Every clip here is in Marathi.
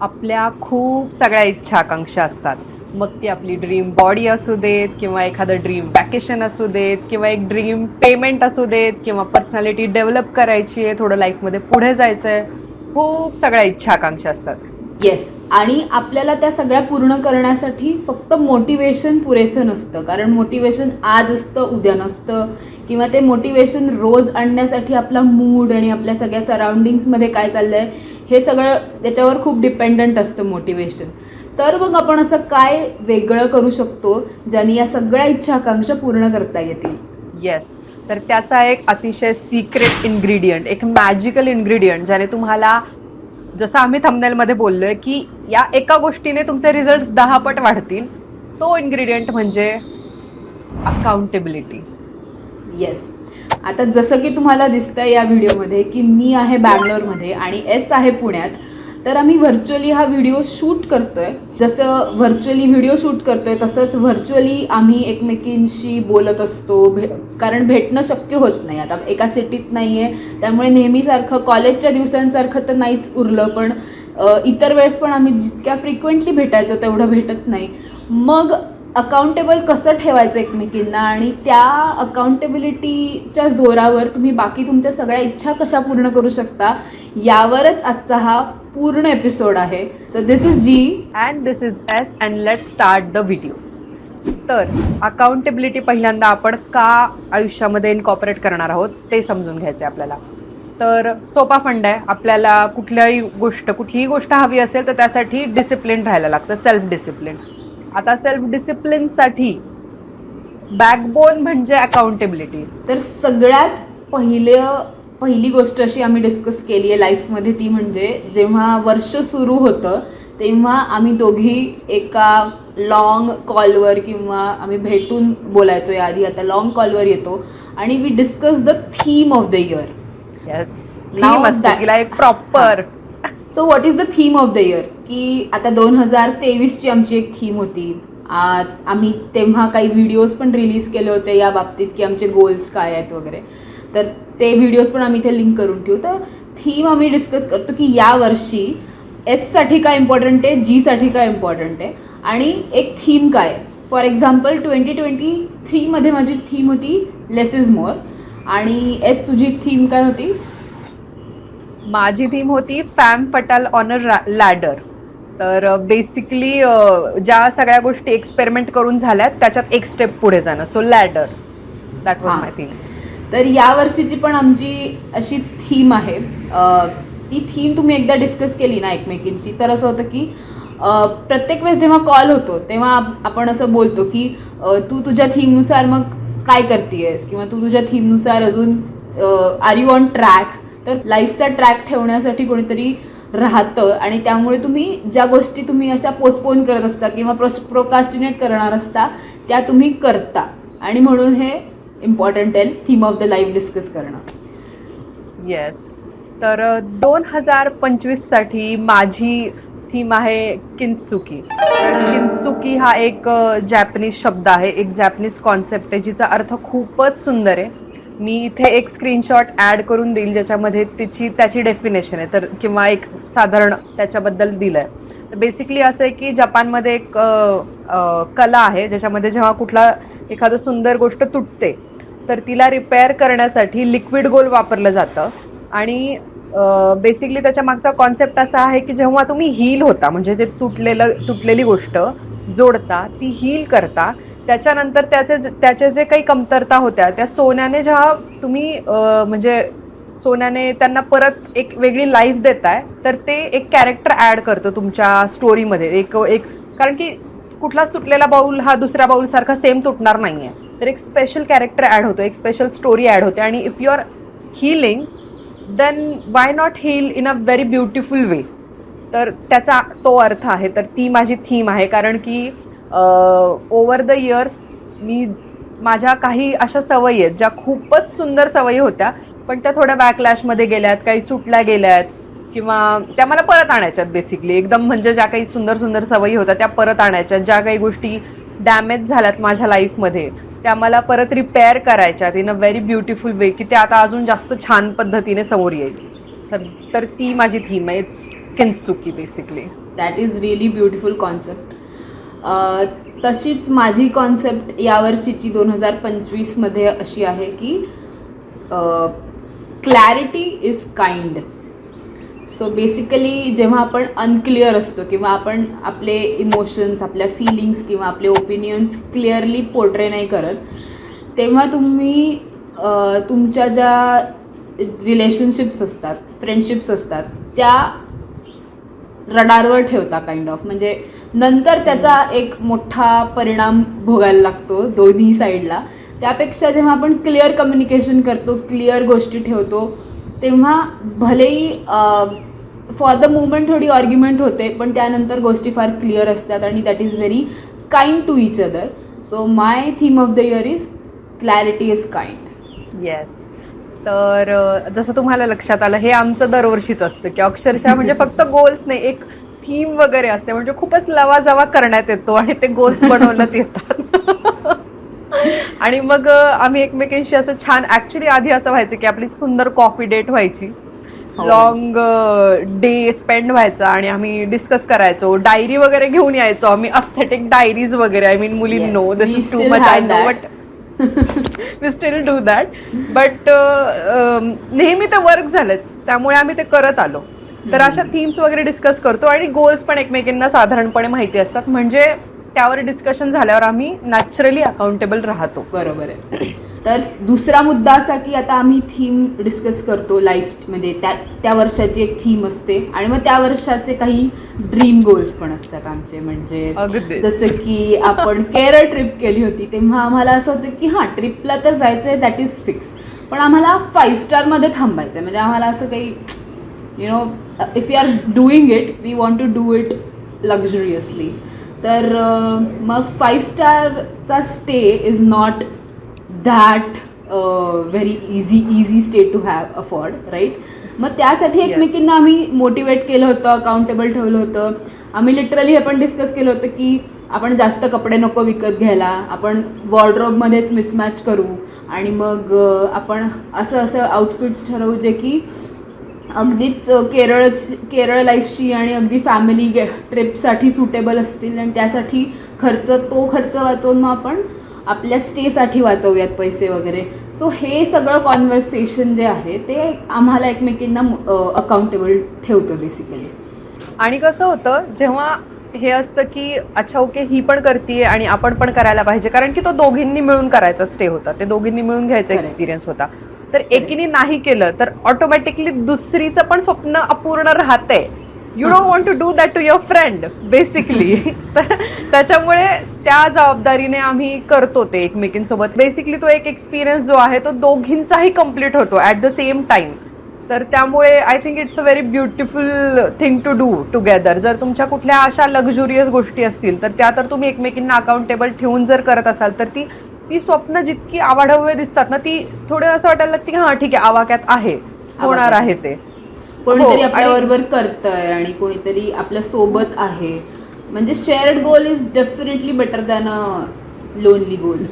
आपल्या खूप सगळ्या इच्छा आकांक्षा असतात. मग ती आपली ड्रीम बॉडी असू देत किंवा एखादं ड्रीम वॅकेशन असू देत किंवा एक ड्रीम पेमेंट असू देत किंवा पर्सनॅलिटी डेव्हलप करायची आहे थोडं लाईफमध्ये पुढे जायचंय खूप सगळ्या इच्छा आकांक्षा असतात. येस आणि आपल्याला त्या सगळ्या पूर्ण करण्यासाठी फक्त मोटिवेशन पुरेसं नसतं. कारण मोटिवेशन आज असतं उद्या नसतं. किंवा ते मोटिवेशन रोज आणण्यासाठी आपला मूड आणि आपल्या सगळ्या सराउंडिंग्समध्ये काय चाललंय हे सगळं त्याच्यावर खूप डिपेंडंट असतं मोटिवेशन तर मग आपण असं काय वेगळं करू शकतो ज्याने या सगळ्या इच्छा आकांक्षा पूर्ण करता येतील? येस तर त्याचा एक अतिशय सिक्रेट इन्ग्रेडियंट एक मॅजिकल इन्ग्रेडियंट ज्याने तुम्हाला जसं आम्ही थंबनेलमध्ये बोललोय की या एका गोष्टीने तुमचे रिझल्ट दहा पट वाढतील तो इन्ग्रेडियंट म्हणजे अकाउंटेबिलिटी येस आता जसं की तुम्हाला दिसतं या व्हिडिओमध्ये की मी आहे बँगलोरमध्ये आणि एस आहे पुण्यात तर आम्ही व्हर्च्युअली हा व्हिडिओ शूट करतोय. जसं व्हर्च्युअली व्हिडिओ शूट करतोय तसंच व्हर्च्युअली आम्ही एकमेकींशी बोलत असतो. भे कारण भेटणं शक्य होत नाही. आता एका सिटीत नाही आहे त्यामुळे नेहमीसारखं कॉलेजच्या दिवसांसारखं तर नाहीच उरलं पण इतर वेळेस पण आम्ही जितक्या फ्रिक्वेंटली भेटायचो तेवढं भेटत नाही. मग अकाउंटेबल कसं ठेवायचं एकमेकींना? आणि त्या अकाउंटेबिलिटीच्या जोरावर तुम्ही बाकी तुमच्या सगळ्या इच्छा कशा पूर्ण करू शकता यावरच आजचा हा पूर्ण एपिसोड आहे. So this is G and this is S and let start the video तर अकाउंटेबिलिटी पहिल्यांदा आपण का आयुष्यामध्ये इनकॉपरेट करणार आहोत ते समजून घ्यायचे आपल्याला. तर सोपा फंड आहे. आपल्याला कुठल्याही गोष्ट कुठलीही गोष्ट हवी असेल तर त्यासाठी डिसिप्लिन राहायला लागतं. सेल्फ डिसिप्लिन आता सेल्फ डिसिप्लिनसाठी बॅकबोन म्हणजे अकाउंटेबिलिटी तर सगळ्यात पहिलं पहिली गोष्ट अशी आम्ही डिस्कस केली आहे लाईफमध्ये ती म्हणजे जेव्हा वर्ष सुरू होतं तेव्हा आम्ही दोघी एका लॉंग कॉलवर किंवा आम्ही भेटून बोलायचो याआधी. आता लॉंग कॉलवर येतो आणि we discuss the theme of the year yes तिला एक proper so what is the theme of the year की आता दोन हजार तेवीसची आमची एक थीम होती. आम्ही तेव्हा काही व्हिडिओज पण रिलीज केले होते या बाबतीत की आमचे गोल्स काय आहेत वगैरे. तर ते व्हिडिओज पण आम्ही इथे लिंक करून ठेवू. तर थीम आम्ही डिस्कस करतो की या वर्षी एससाठी काय इम्पॉर्टंट आहे जीसाठी काय इम्पॉर्टंट आहे? आणि एक थीम काय आहे? फॉर एक्झाम्पल ट्वेंटी ट्वेंटी थ्रीमध्ये माझी थीम होती लेस इज मोर आणि एस तुझी थीम काय होती? माझी थीम होती fam petal on a ladder तर बेसिकली ज्या सगळ्या गोष्टी एक्सपेरिमेंट करून झाल्यात त्याच्यात एक स्टेप पुढे जाणं. So ladder that was. My theme तर या वर्षीची पण आमची अशीच थीम आहे. ती थीम तुम्ही एकदा डिस्कस केली ना एकमेकींची तर असं होतं की प्रत्येक वेळेस जेव्हा कॉल होतो तेव्हा आप- आपण असं बोलतो की तू तुझ्या थीमनुसार मग काय करतेयस? किंवा तू तुझ्या थीमनुसार अजून आर यू ऑन ट्रॅक तर लाईफचा ट्रॅक ठेवण्यासाठी कोणीतरी राहतं आणि त्यामुळे तुम्ही ज्या गोष्टी तुम्ही अशा पोस्टपोन करत असता किंवा प्रोस प्रोकास्टिनेट करणार असता त्या तुम्ही करता. आणि म्हणून हे इम्पॉर्टंट आहे theme of the life discuss करणं. येस तर दोन हजार पंचवीससाठी माझी थीम आहे किन्सुकी तर किन्सुकी हा एक जॅपनीज शब्द आहे. एक जॅपनीज कॉन्सेप्ट आहे जिचा अर्थ खूपच सुंदर आहे. मी इथे एक स्क्रीनशॉट ऍड करून देईल ज्याच्यामध्ये तिची त्याची डेफिनेशन आहे. तर किंवा एक साधारण त्याच्याबद्दल दिलंय. तर बेसिकली असं आहे की जपानमध्ये एक कला आहे ज्याच्यामध्ये जेव्हा कुठला एखादं सुंदर गोष्ट तुटते तर तिला रिपेअर करण्यासाठी लिक्विड गोल वापरलं जातं. आणि बेसिकली त्याच्या मागचा कॉन्सेप्ट असा आहे की जेव्हा तुम्ही हील होता म्हणजे ते तुटलेलं तुटलेली गोष्ट जोडता ती हील करता त्याच्यानंतर त्याचे त्याचे जे काही कमतरता होत्या त्या सोन्याने जेव्हा तुम्ही म्हणजे सोन्याने त्यांना परत एक वेगळी लाईफ देताय तर ते एक कॅरेक्टर ऍड करतं तुमच्या स्टोरीमध्ये एक एक कारण की कुठलाच तुटलेला बाऊल हा दुसऱ्या बाऊल सारखा सेम तुटणार नाही आहे तर एक स्पेशल कॅरेक्टर ऍड होतो एक स्पेशल स्टोरी ऍड होते. आणि if you are healing then why not heal in a very beautiful way तर त्याचा तो अर्थ आहे. तर ती माझी थीम आहे. कारण की ओवर द इयर्स मी माझ्या काही अशा सवयी आहेत ज्या खूपच सुंदर सवयी होत्या पण त्या थोड्या बॅकलॅशमध्ये गेल्यात काही सुटल्या गेल्यात किंवा त्या मला परत आणायच्यात बेसिकली एकदम म्हणजे ज्या काही सुंदर सुंदर सवयी होत्या त्या परत आणायच्यात. ज्या काही गोष्टी डॅमेज झाल्यात माझ्या लाईफमध्ये त्या मला परत repair करायच्यात in a very beautiful way की ते आता अजून जास्त छान पद्धतीने समोर येईल. सर तर ती माझी थीम आहे. It's kintsugi basically that is really beautiful concept तशीच माझी कॉन्सेप्ट यावर्षीची दोन हजार पंचवीसमध्ये अशी आहे की clarity is kind so basically जेव्हा आपण अनक्लिअर असतो किंवा आपण आपले इमोशन्स आपल्या फिलिंग्स किंवा आपले ओपिनियन्स क्लिअरली पोर्ट्रे नाही करत तेव्हा तुम्ही तुमच्या ज्या रिलेशनशिप्स असतात फ्रेंडशिप्स असतात त्या रडारवर ठेवता काइंड ऑफ म्हणजे नंतर त्याचा एक मोठा परिणाम भोगायला लागतो दोन्ही साईडला. त्यापेक्षा जेव्हा आपण क्लिअर कम्युनिकेशन करतो क्लिअर गोष्टी ठेवतो तेव्हा भलेही फॉर द मुवमेंट थोडी आर्ग्युमेंट होते पण त्यानंतर गोष्टी फार क्लिअर असतात आणि that is very kind to each other so my theme of the year is clarity is kind yes तर जसं तुम्हाला लक्षात आलं हे आमचं दरवर्षीच असतं की अक्षरशः म्हणजे फक्त गोल्स नाही एक थीम वगैरे असते. म्हणजे खूपच लवाजवा करण्यात येतो आणि ते गोल्स बनवण्यात येतात. आणि मग आम्ही एकमेकांशी असं छान ऍक्च्युली आधी असं व्हायचं की आपली सुंदर कॉफी डेट व्हायची. लॉंग डे स्पेंड व्हायचा आणि आम्ही डिस्कस करायचो. डायरी वगैरे घेऊन यायचो आम्ही. अस्थेटिक डायरीज वगैरे. I mean मुलींनो this is too much I know. But we still do that but नेहमी ते वर्क झालंच त्यामुळे आम्ही ते करत आलो. तर अशा थीम्स वगैरे डिस्कस करतो आणि गोल्स पण एकमेकींना साधारणपणे माहिती असतात. म्हणजे त्यावर डिस्कशन झाल्यावर आम्ही नॅचरली अकाउंटेबल राहतो. बरोबर आहे. तर दुसरा मुद्दा असा की आता आम्ही थीम डिस्कस करतो लाईफ म्हणजे त्या त्या वर्षाची एक थीम असते. आणि मग त्या वर्षाचे काही ड्रीम गोल्स पण असतात आमचे. म्हणजे जसं की आपण केरळ ट्रिप केली होती तेव्हा आम्हाला असं होतं की हां ट्रिपला तर जायचं आहे दॅट इज फिक्स पण आम्हाला फाईव्ह स्टारमध्ये थांबायचं आहे म्हणजे आम्हाला असं काही you know if you are doing it we want to do it luxuriously तर अं, मग five स्टारचा stay is not that very easy easy stay to have afford right मग त्यासाठी. एकमेकींना आम्ही मोटिवेट केलं होतं अकाउंटेबल ठेवलं होतं. आम्ही लिटरली हे पण डिस्कस केलं होतं की आपण जास्त कपडे नको विकत घ्यायला आपण वॉर्ड्रोबमध्येच मिसमॅच करू. आणि मग अं, आपण असं असं आउटफिट्स ठरवू जे की अगदीच केरळ केरळ लाईफची आणि अगदी फॅमिली ट्रिपसाठी सुटेबल असतील आणि त्यासाठी खर्च तो खर्च वाचवून मग आपण आपल्या स्टेसाठी वाचवूयात पैसे वगैरे. सो हे सगळं कॉन्व्हर्सेशन जे आहे ते आम्हाला एकमेकींना अकाउंटेबल ठेवतं बेसिकली आणि कसं होतं जेव्हा हे असतं की अच्छा ओके ही पण करतीये आणि आपण पण करायला पाहिजे. कारण की तो दोघींनी मिळून करायचा स्टे होता. ते दोघींनी मिळून घ्यायचा. एक्सपिरियन्स होता. तर एकीने नाही केलं तर ऑटोमॅटिकली दुसरीचं पण स्वप्न अपूर्ण राहतंय. You don't want to do that to your friend basically तर त्याच्यामुळे त्या जबाबदारीने आम्ही करतो ते एकमेकींसोबत. बेसिकली तो एक एक्सपिरियन्स जो आहे तो दोघींचाही कंप्लीट होतो ऍट द सेम टाइम तर त्यामुळे I think it's a very beautiful thing to do together जर तुमच्या कुठल्या अशा लक्झुरियस गोष्टी असतील तर त्या तर तुम्ही एकमेकींना अकाउंटेबल ठेवून जर करत असाल तर ती ती स्वप्न जितकी आवाढव्य दिसतात ना ती थोडं असं वाटायला लागते की हा ठीक आहे आवाक्यात आहे होणार. आहे. ते. कोणीतरी हो, आपल्या आणि- बरोबर करतंय आणि कोणीतरी आपल्यासोबत आहे. म्हणजे shared goal is definitely better than a lonely goal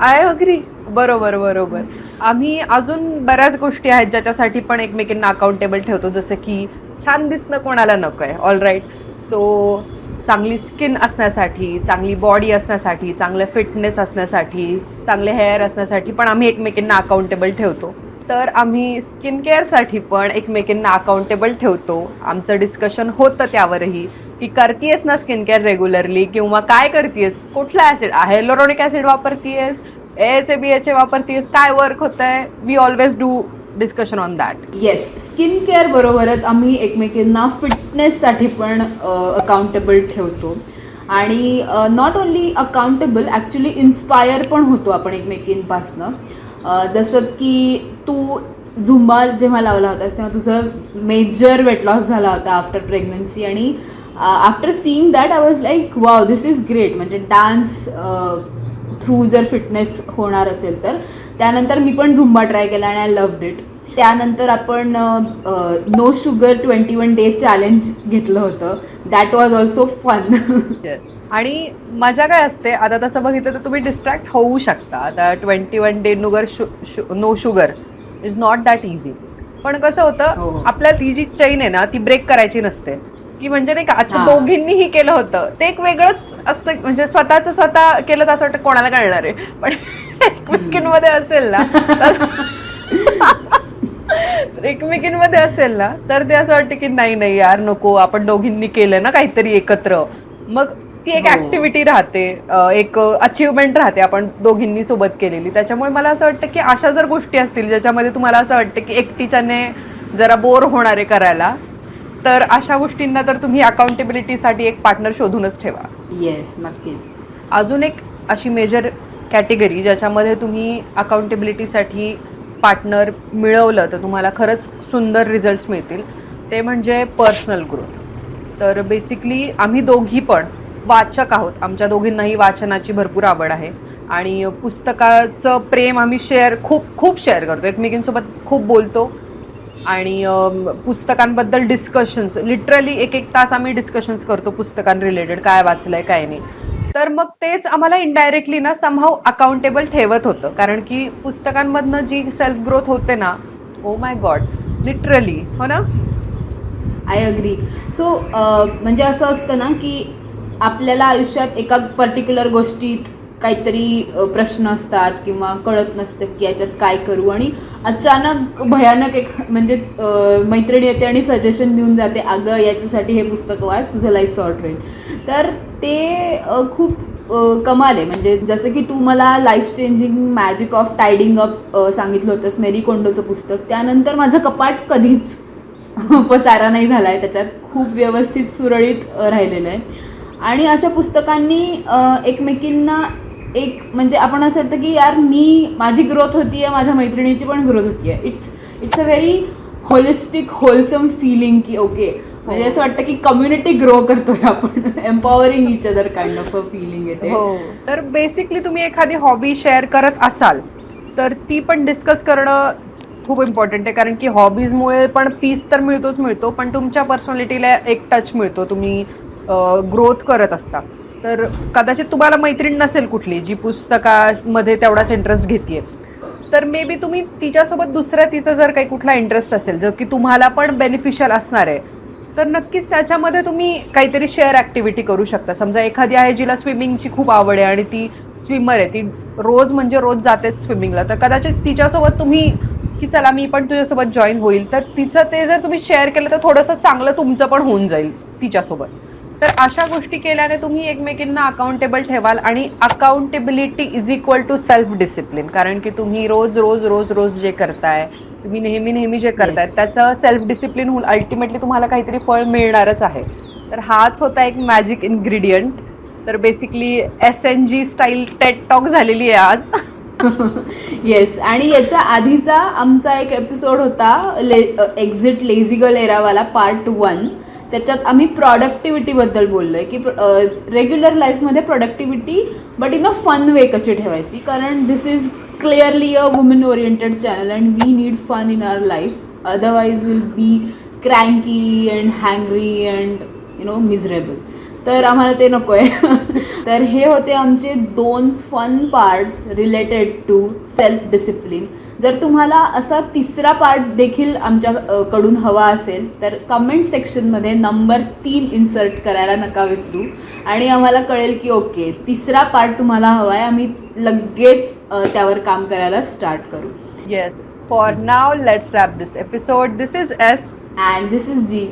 I agree बरोबर बरोबर. आम्ही अजून बऱ्याच गोष्टी आहेत ज्याच्यासाठी पण एकमेकींना अकाउंटेबल ठेवतो. जसं की छान दिसणं कोणाला नको आहे ऑल राईट सो चांगली स्किन असण्यासाठी चांगली बॉडी असण्यासाठी चांगलं फिटनेस असण्यासाठी चांगले हेअर असण्यासाठी पण आम्ही एकमेकींना अकाउंटेबल ठेवतो. तर आम्ही स्किन केअरसाठी पण एकमेकींना अकाउंटेबल ठेवतो. आमचं डिस्कशन होतं त्यावरही की करतीयस ना स्किन केअर रेग्युलरली किंवा काय करतेस कुठला ऍसिड हायलोरॉनिक ऍसिड वापरतीयस? एच ए बी एच वापरतीयस? काय वर्क होत आहे we always do discussion on that yes skin care बरोबरच आम्ही एकमेकींना फिटनेससाठी पण अकाउंटेबल ठेवतो. आणि not only accountable actually inspire पण होतो आपण एकमेकींपासनं. जसं की तू झुंबा जेव्हा लावला होतास तेव्हा तुझं मेजर वेट लॉस झाला होता आफ्टर प्रेग्नन्सी आणि after seeing that I was like wow this is great म्हणजे डान्स थ्रू जर फिटनेस होणार असेल तर. त्यानंतर मी पण झुंबा ट्राय केला आणि आय लव्ड इट त्यानंतर आपण no sugar twenty one day challenge घेतलं होतं. दॅट वॉज ऑल्सो फन आणि मजा काय असते? आता तसं बघितलं तर तुम्ही डिस्ट्रॅक्ट होऊ शकता. आता twenty one day नुगर no sugar is not that easy पण कसं हो, होतं हो. आपल्या ती जी चैन आहे ना ती ब्रेक करायची नसते. की म्हणजे नाही का अच्छा हा. दोघींनीही केलं होतं. ते एक वेगळंच असतं. म्हणजे स्वतःच स्वतः केलं तर असं वाटतं कोणाला कळणार आहे. पण एकमेकींमध्ये असेल ना एकमेकींमध्ये असेल ना तर ते असं वाटतं की नाही नाही यार नको आपण दोघींनी केलं ना काहीतरी एकत्र. मग ती एक हो. ऍक्टिव्हिटी राहते अं, एक अचिव्हमेंट राहते आपण दोघींनी सोबत केलेली. त्याच्यामुळे मला असं वाटतं की अशा जर गोष्टी असतील ज्याच्यामध्ये तुम्हाला असं वाटतं की एकटीच्याने जरा बोर होणारे करायला तर अशा गोष्टींना तर तुम्ही अकाउंटेबिलिटीसाठी एक पार्टनर शोधूनच ठेवा. येस नक्कीच. अजून एक अशी मेजर कॅटेगरी ज्याच्यामध्ये तुम्ही अकाउंटेबिलिटीसाठी पार्टनर मिळवलं तर तुम्हाला खरंच सुंदर रिझल्ट्स मिळतील. ते म्हणजे पर्सनल ग्रोथ तर बेसिकली आम्ही दोघी पण वाचक आहोत. आमच्या दोघींनाही वाचनाची भरपूर आवड आहे. आणि पुस्तकाचं प्रेम आम्ही शेअर खूप खूप शेअर करतो. एकमेकींसोबत खूप बोलतो. आणि पुस्तकांबद्दल डिस्कशन्स लिटरली एक एक तास आम्ही डिस्कशन्स करतो पुस्तकां रिलेटेड काय वाचलं आहे काय नाही. तर मग तेच आम्हाला इनडायरेक्टली ना समहाव अकाउंटेबल ठेवत होतं. कारण की पुस्तकांमधनं जी सेल्फ ग्रोथ होते ना ओ माय गॉड लिटरली हो ना? आय अग्री सो म्हणजे असं असतं ना की आपल्याला आयुष्यात एका पर्टिक्युलर गोष्टीत काहीतरी प्रश्न असतात किंवा कळत नसतं की याच्यात काय करू. आणि अचानक भयानक एक म्हणजे मैत्रिणी येते आणि सजेशन देऊन जाते अगं याच्यासाठी हे पुस्तक वाच तुझं लाईफ सॉर्ट होईल. तर ते खूप कमाल आहे. म्हणजे जसं की तू मला life changing magic of tidying up सांगितलं होतंस मेरी कोंडोचं पुस्तक. त्यानंतर माझं कपाट कधीच पसारा नाही झाला आहे त्याच्यात खूप व्यवस्थित सुरळीत राहिलेलं आहे. आणि अशा पुस्तकांनी एकमेकींना एक म्हणजे आपण असं वाटतं की यार मी माझी ग्रोथ होती आहे माझ्या मैत्रिणीची पण ग्रोथ होती आहे it's it's a very holistic wholesome feeling की ओके म्हणजे असं वाटतं की कम्युनिटी ग्रो करतोय आपण. Empowering each other kind of a feeling येते. हो. तर बेसिकली तुम्ही एखादी हॉबी शेअर करत असाल तर ती पण डिस्कस करणं खूप इम्पॉर्टंट आहे. कारण की हॉबीजमुळे पण पीस तर मिळतोच मिळतो पण तुमच्या पर्सनॅलिटीला एक टच मिळतो. तुम्ही ग्रोथ करत असता. तर कदाचित तुम्हाला मैत्रीण नसेल कुठली जी पुस्तकामध्ये तेवढाच इंटरेस्ट घेतीये. तर मे बी तुम्ही तिच्यासोबत दुसऱ्या तिचा जर काही कुठला इंटरेस्ट असेल जर की तुम्हाला पण बेनिफिशियल असणार आहे तर नक्कीच त्याच्यामध्ये तुम्ही काहीतरी शेअर ऍक्टिव्हिटी करू शकता. समजा एखादी आहे जिला स्विमिंगची खूप आवड आहे आणि ती स्विमर आहे ती रोज म्हणजे रोज जातेच स्विमिंगला तर कदाचित तिच्यासोबत तुम्ही की चला मी पण तुझ्यासोबत जॉईन होईल तर तिचं ते जर तुम्ही शेअर केलं तर थोडंसं चांगलं तुमचं पण होऊन जाईल तिच्यासोबत. तर अशा गोष्टी केल्याने तुम्ही एकमेकींना अकाउंटेबल ठेवाल आणि accountability is equal to self discipline कारण की तुम्ही रोज रोज रोज रोज जे करताय तुम्ही नेहमी नेहमी जे करताय Yes. त्याचं सेल्फ डिसिप्लिन होऊन अल्टिमेटली तुम्हाला काहीतरी फळ मिळणारच आहे. तर हाच होता एक मॅजिक इन्ग्रेडियंट तर basically S N G style TED talk झालेली आहे आज. येस आणि याच्या आधीचा आमचा एक एपिसोड होता ले एक्झिट लेझी गर्ल एरावाला पार्ट वन त्याच्यात आम्ही प्रॉडक्टिव्हिटीबद्दल बोललो आहे की रेग्युलर लाईफमध्ये productivity but in a fun way कशी ठेवायची? कारण this is clearly a woman oriented channel and we need fun in our life otherwise will be cranky and hungry and you know miserable. तर आम्हाला ते नको आहे तर हे होते आमचे दोन fun parts related to self discipline जर तुम्हाला असा तिसरा पार्ट देखील आमच्या अ, कडून हवा असेल तर कमेंट सेक्शनमध्ये नंबर तीन इन्सर्ट करायला नका विसरू. आणि आम्हाला कळेल की ओके तिसरा पार्ट तुम्हाला हवा आहे आम्ही लगेच त्यावर काम करायला स्टार्ट करू. Yes for now let's wrap this episode this is S and this is G